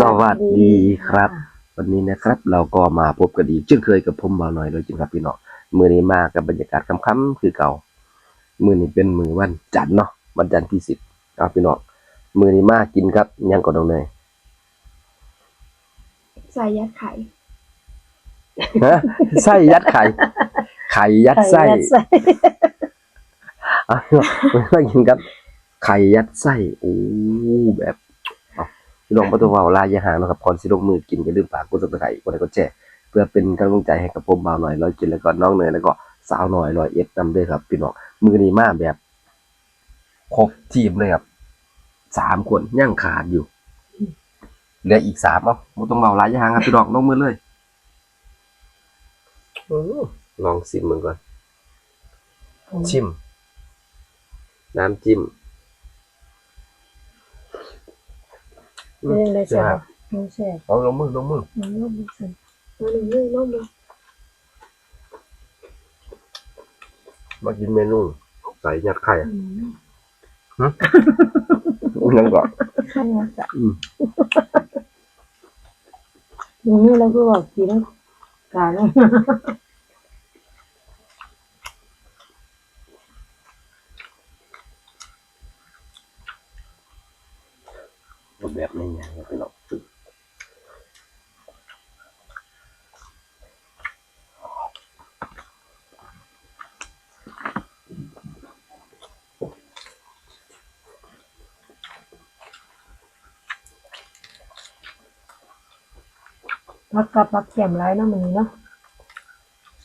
สวัสดีครับ วันนี้นะครับ เราก็มาพบกันอีกเช่นเคยกับผมบ่าวหน่อยเลยจริงครับพี่น้องมือนี้มากับบรรยากาศค่ำๆคือเก่า มือนี้เป็นมือวันจันทร์เนาะวันจันทร์ที่สิบครับพี่น้องมือนี้มากินครับยังก่อนตรงเนยใส่ยัดไข่ฮะไส้ยัดไข่ ไข่ยัดไส้ยัดไส้อะไม่ได้กินครับไข่ยัดไส้โอ้แบบเอา พี่น้องประตูวาวลายยาหางนะครับก่อนสิลงมือกินก็ลืมฝากกดติดตามกดไลค์กดแชร์เพื่อเป็นกำลังใจให้กับผมบ่าวหน่อยร้อยกินแล้วก็น้องเนยแล้วก็สาวหน่อยร้อยเอ็ดนำด้วยครับพี่น้องมือนี้มาแบบครบทีมเลยครับสามคนย่างขาดอยู่เหลืออีกสามเอ้าไม่ต้องเบาหลายยาหางครับพี่น้องลงมือเลยลองชิมมันก่อนชิม น้ำจิ้ม เรื่องได้ใช่ไหมน้องแซ่บเอาลงมือลงมือน้องนุ่มสันมาหนึ่งนึ่งน้องเลยมากินเมนูใส่ยัดไข่อืมยังก่อนข้าวสันอืมอย่างนี้เราก็บอกกินกาแล้วแบบนี้ไงพี่น้องพักกับพักแก้มไรเนาะมันนี้เนาะ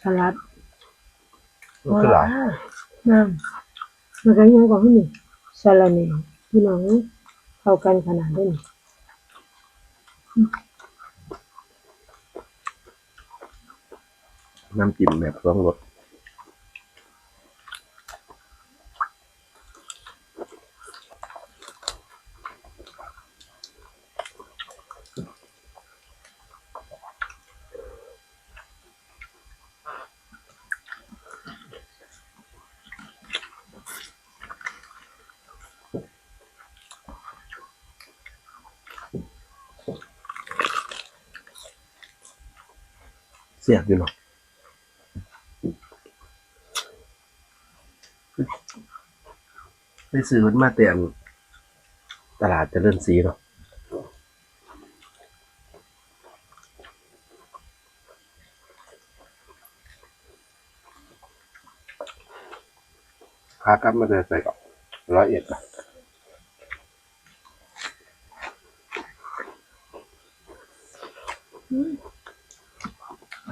สลัดมันคือหลายน้ำมันก็ยังกว่านี่สลัดนี่พี่น้อง เข้ากันขนาดนี้น้ำจิ้มแบบต้องรส เสียบอยู่เนาะไปซื้อมันมาแต่อันตลาดจะเลื่อนสีเนาะพากลับมาเดินใส่ก่อนร้อยเอ็ดก่อนอืม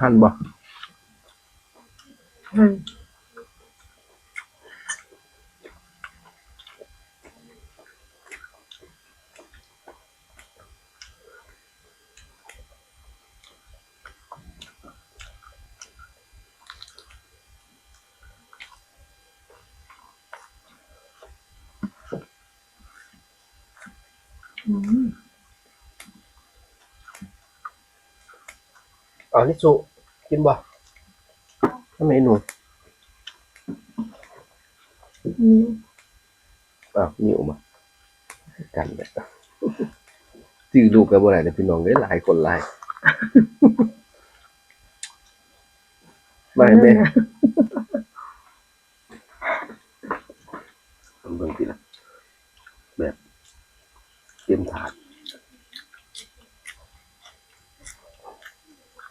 ะหั่นบ่อืม อ๋อนี่สุกินบ่ทำไมหนูอืมอ้าวนี่ออกมากันแบบจือลูกกับบ่ได้แต่พี่น้องได้หลายคนหลายไม่แม่ผมเบิ่งทีละแบบเตรียมถาด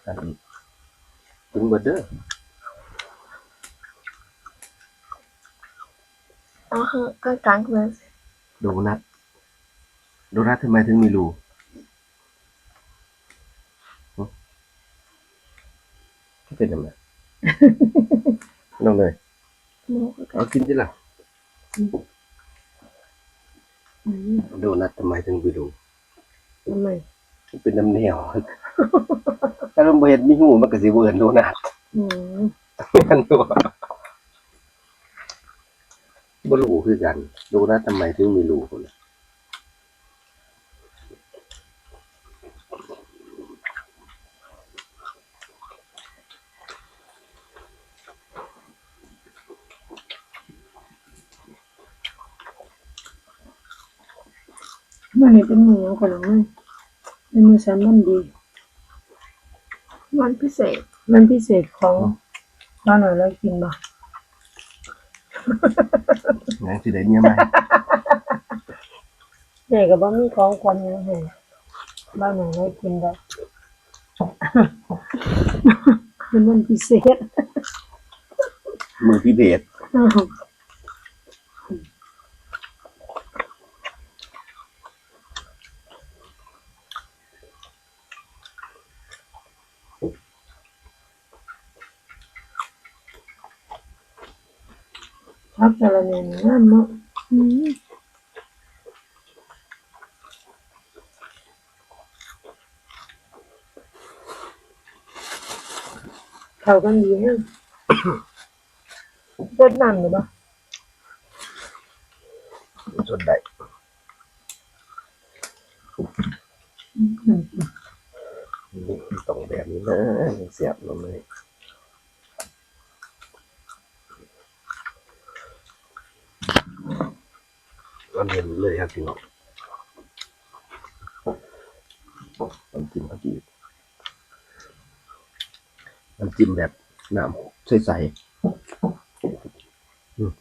อันนี้ถึงเบิดเด้ออ๋อคือกลางกลางๆเลยโดนัทโดนัททำไมถึงมีรูหึเป็นยังไงน้องเลยหมูก็เอากินจิล่ะอืมโดนัททำไมถึงมีรูทำไมมันเป็นน้ำเหนียว ถ้าเราบ่เห็นมีหูมันก็สิบ่เอิ้นโดนัทอืมอันตัวบ่รู้คือกันโดนัททำไมถึงมีรูพุ่นน่ะมันนี่เป็นหมูของคนละมั้งในเป็นมือสันมันดี วันพิเศษ มันพิเศษของบ้านหน่อยแล้วกินบ่ไงสิได้เมียใหม่ใหญ่กับบ่มีของความยังให้บ้านหน่อยแล้วกินได้เป็นมันพิเศษมือพิเศษ พักแต่ละเนี่ยงามเนาะอืมเข้ากันดีแฮะรดน้ำอยู่บ่จนได้อืมต้องแบบนี้นะเสียบลงเลย ก็เรียนเลยครับพี่น้องน้ำจิ้มเมื่อกี้น้ำจิ้มแบบน้ำใสๆอืม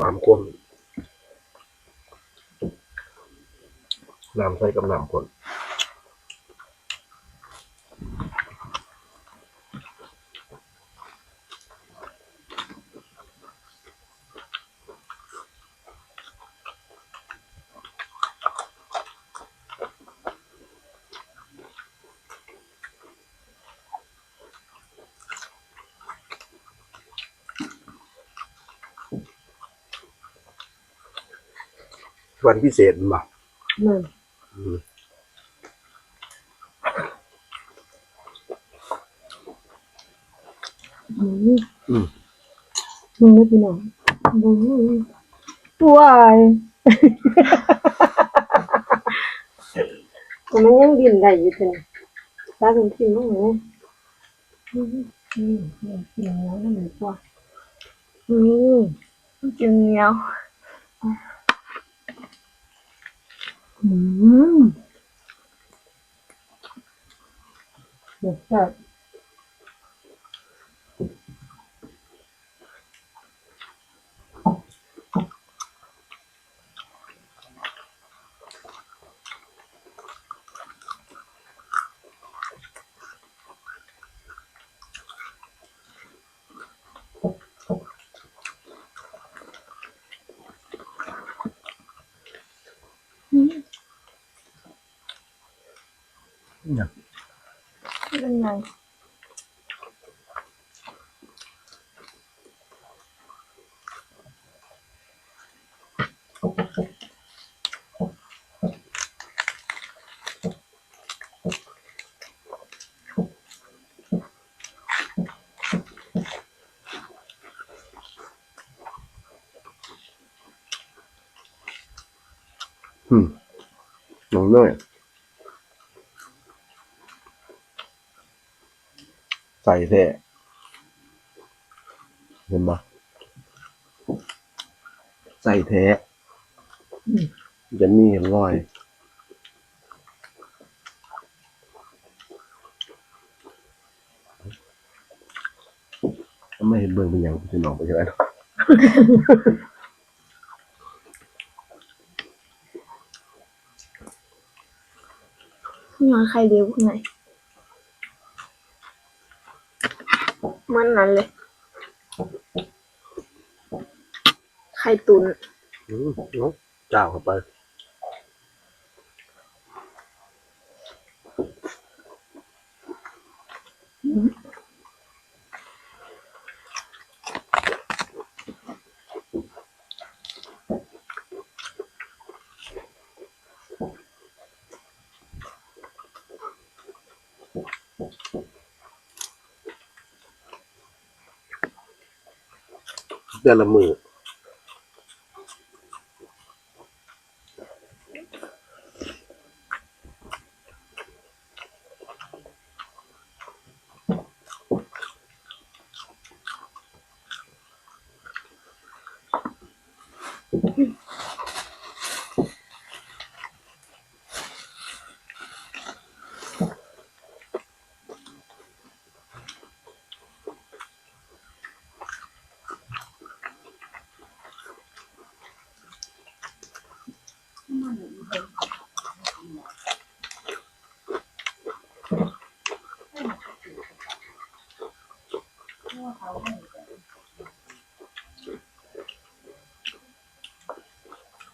น้ำข้นน้ำใสกับน้ำข้น วันพิเศษมานั่นอืมอืมอืมมึงไม่พี่น้องบูว้ายแต่มันยังดินได้อยู่ตัวนี้ตาเป็นกินมั้งเนี่ยอืมอืมอืมกินแล้วนั่นแหละตัวอืมกินเหนียว อืมเดี๋ยวจะ เนี่ยเป็นไง อืมน้องเนย ใส่แท้เห็นปะใส่แท้จะมีเห็นรอยไม่เห็นเบิ่งเป็นอย่างพี่น้องไปใช่ไหมนอนใครเดียวพวกไหน มือนนั้นเลย ไข่ตุนอืมเนาะเจ้าเข้าไป ดือนละมือ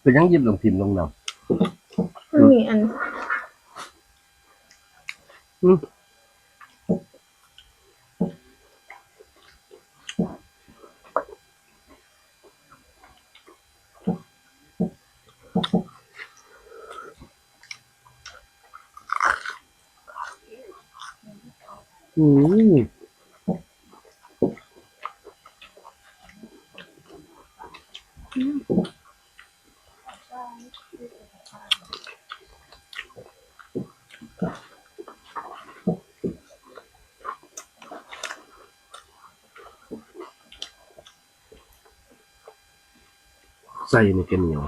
เป็นยังหยิบลงพิมพ์ลงนมันมีอันำอืมอืม ใส่ในแกเหนียว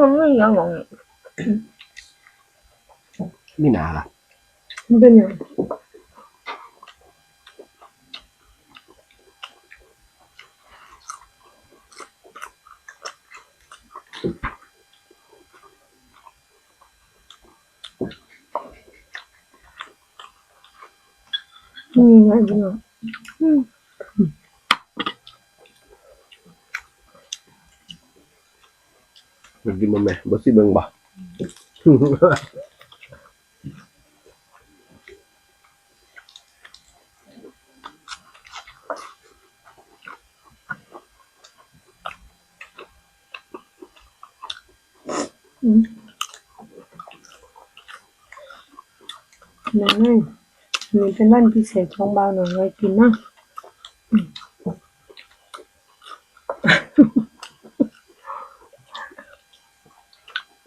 มันไม่ยังงงไม่นาล่ะมันเป็นอย่าง อืมอันนี้อืมมันกิน นั่นไงนี่เป็นวันพิเศษของบ่าวหน่อยไว้กินนะ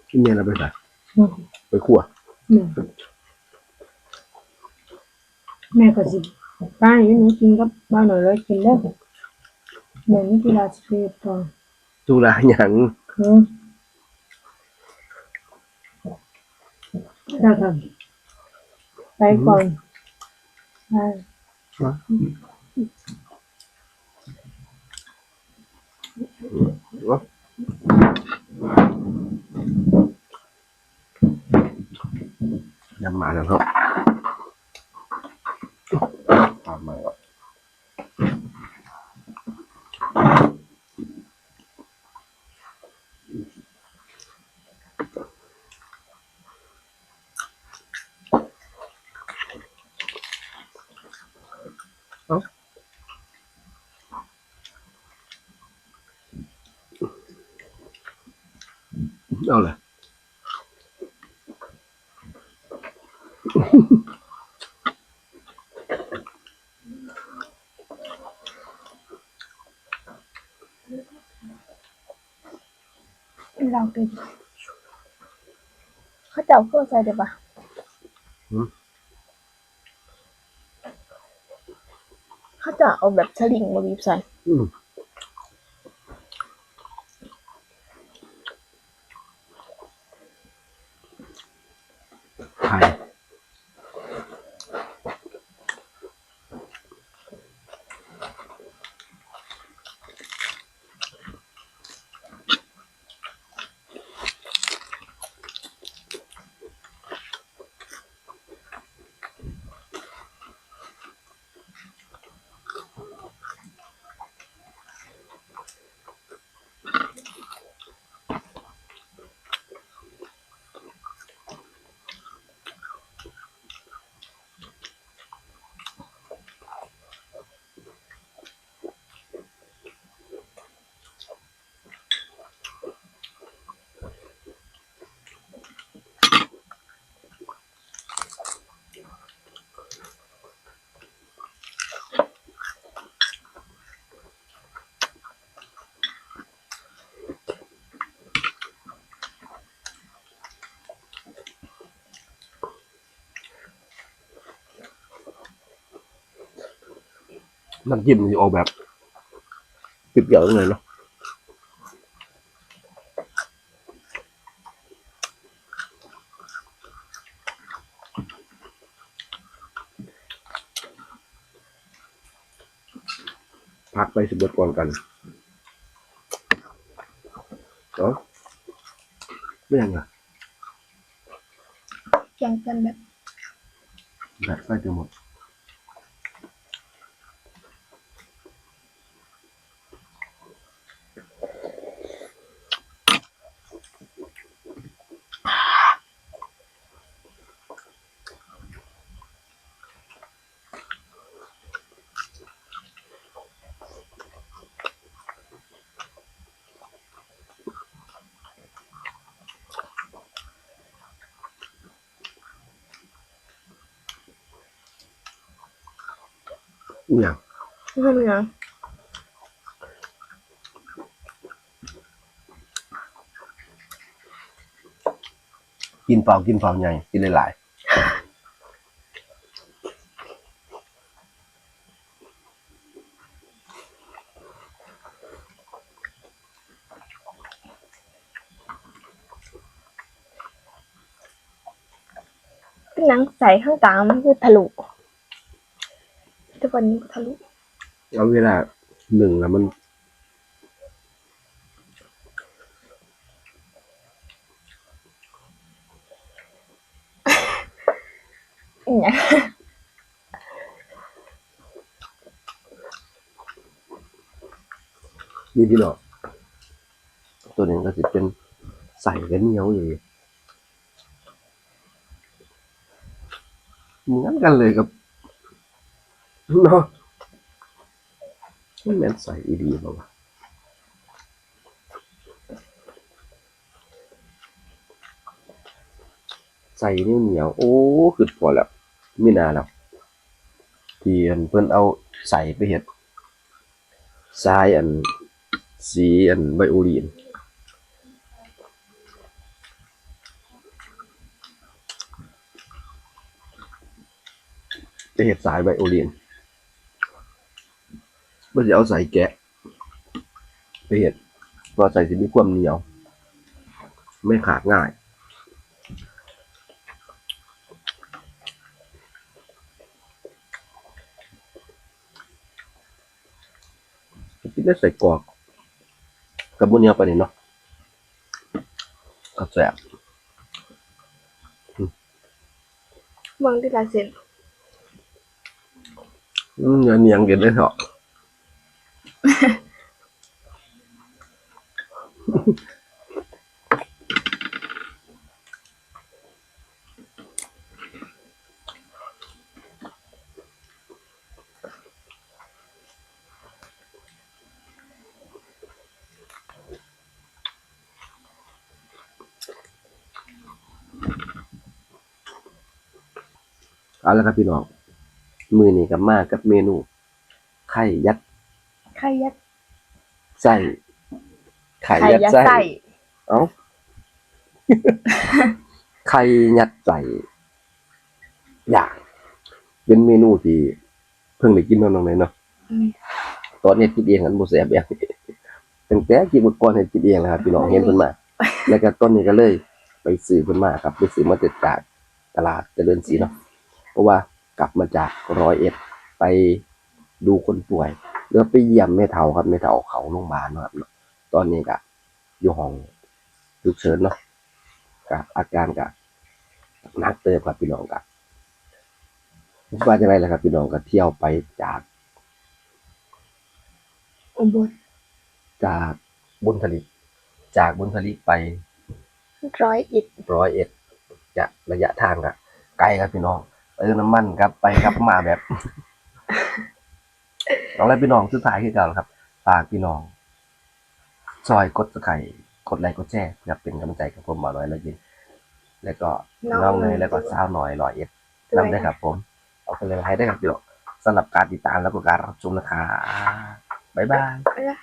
กินเนี่ยเราไปใส่อืมไปขั่วแม่แม่ก็สิป้าอยู่หนูกินกับบ่าวหน่อยเลยกินเด้อแม่นี่กีฬาสิไปต่อตุลาหยังอืมได้ครับไปก่อน ไปเนาะยำมาแล้วครับตามมาก่อนเอาเลย เราเป็นเขาจะเอาเครื่องใส่ได้ปะเขาจะเอาแบบสลิงมาบีบใส่ อืมไข่ น้ำจิ้มมันจะออกแบบเปรี้ยวๆเลยเนาะพักไปสิบเบิดก่อนกันเนาะไม่ยังไงแกงกันแบบแบบใกล้จะหมด เนี่ยทำยังกินเปล่ากินเปล่าใหญ่กินหลายหนังใสข้างกลางมันคือทะลุทุ กวันนี้ก็ทะลุๆเอาเวลาหนึ่งแล้วมันอหย่างนี่พี่น้องตัวนี้ก็จะเป็นใส่กันเหนียวอยู่เหมือนกันเลยกับ เนาะมันแม่นใส่ดีเปล่าวะใส่นี่เหนียวโอ้คือพอแล้วไม่นานแล้วที่อันเพิ่นเอาใส่ไปเห็ดทรายอันสีอันไบโอลีนเห็ดสายไบโอลีน มื่อจะเอาใส่แกะ ไปเห็ดเพราะใส่สิมีความเหนียว ไม่ขาดง่าย กินได้ใส่กรอกกับบุญเนียวไปนี่เนาะก็แซ่บวางที่ลายเซ็นอืมเนียเนียงกินได้เถอะ เอาละครับพี่น้อง มือนี้กับมากับเมนู ไข่ยัด ไข่ยัดไส้ไข่ไข่ยัดยัดไส้ไส้เอ้าไข่ยัดไส้อย่างเป็นเมนูที่เพิ่งได้กินมาน้องเลยเนาะอืมตอนนี้กินเองอันบ่แซ่บอย่างตั้งแต่กินเมื่อก่อนเฮ็ดกินเองนะครับพี่น้องเห็นเพิ่นมา แล้วก็ต้นนี้ก็เลย ไปซื้อเพิ่นมาครับไปซื้อมาจากตลาดเจริญศรีเนาะเพราะว่ากลับมาจากร้อยเอ็ดไปดูคนป่วย แล้วไปเยี่ยมแม่เฒ่าครับแม่เฒ่าเขาโรงพยาบาลเนาะครับตอนนี้ก็อยู่ห้องฉุกเฉินเนาะกับอาการก็หนักเติบครับพี่น้องกับว่าจะไรล่ะครับพี่น้องก็เที่ยวไปจากอุบลจากบุญทลิกจากบุญทลิกไปร้อยอิดร้อยเอ็ดจะระยะทางก็ไกลครับพี่น้องเติมน้ำมันครับไปครับมาแบบ น้องและพี่น้องสุดท้ายคือเก่าครับฝากพี่น้องซอยกดสไครต์กดไลค์กดแชร์เพื่อเป็นกำลังใจกับผมมาน้อยแล้วยิน แล้วก็น้องเนยแล้วก็สาวน้อยร้อยเอ็ดนำได้ครับ ผมเอาไปเลยให้ได้ครับพี่น้องสำหรับการติดตามและก็การรับชมนะคะบ๊ายบายไม่ได้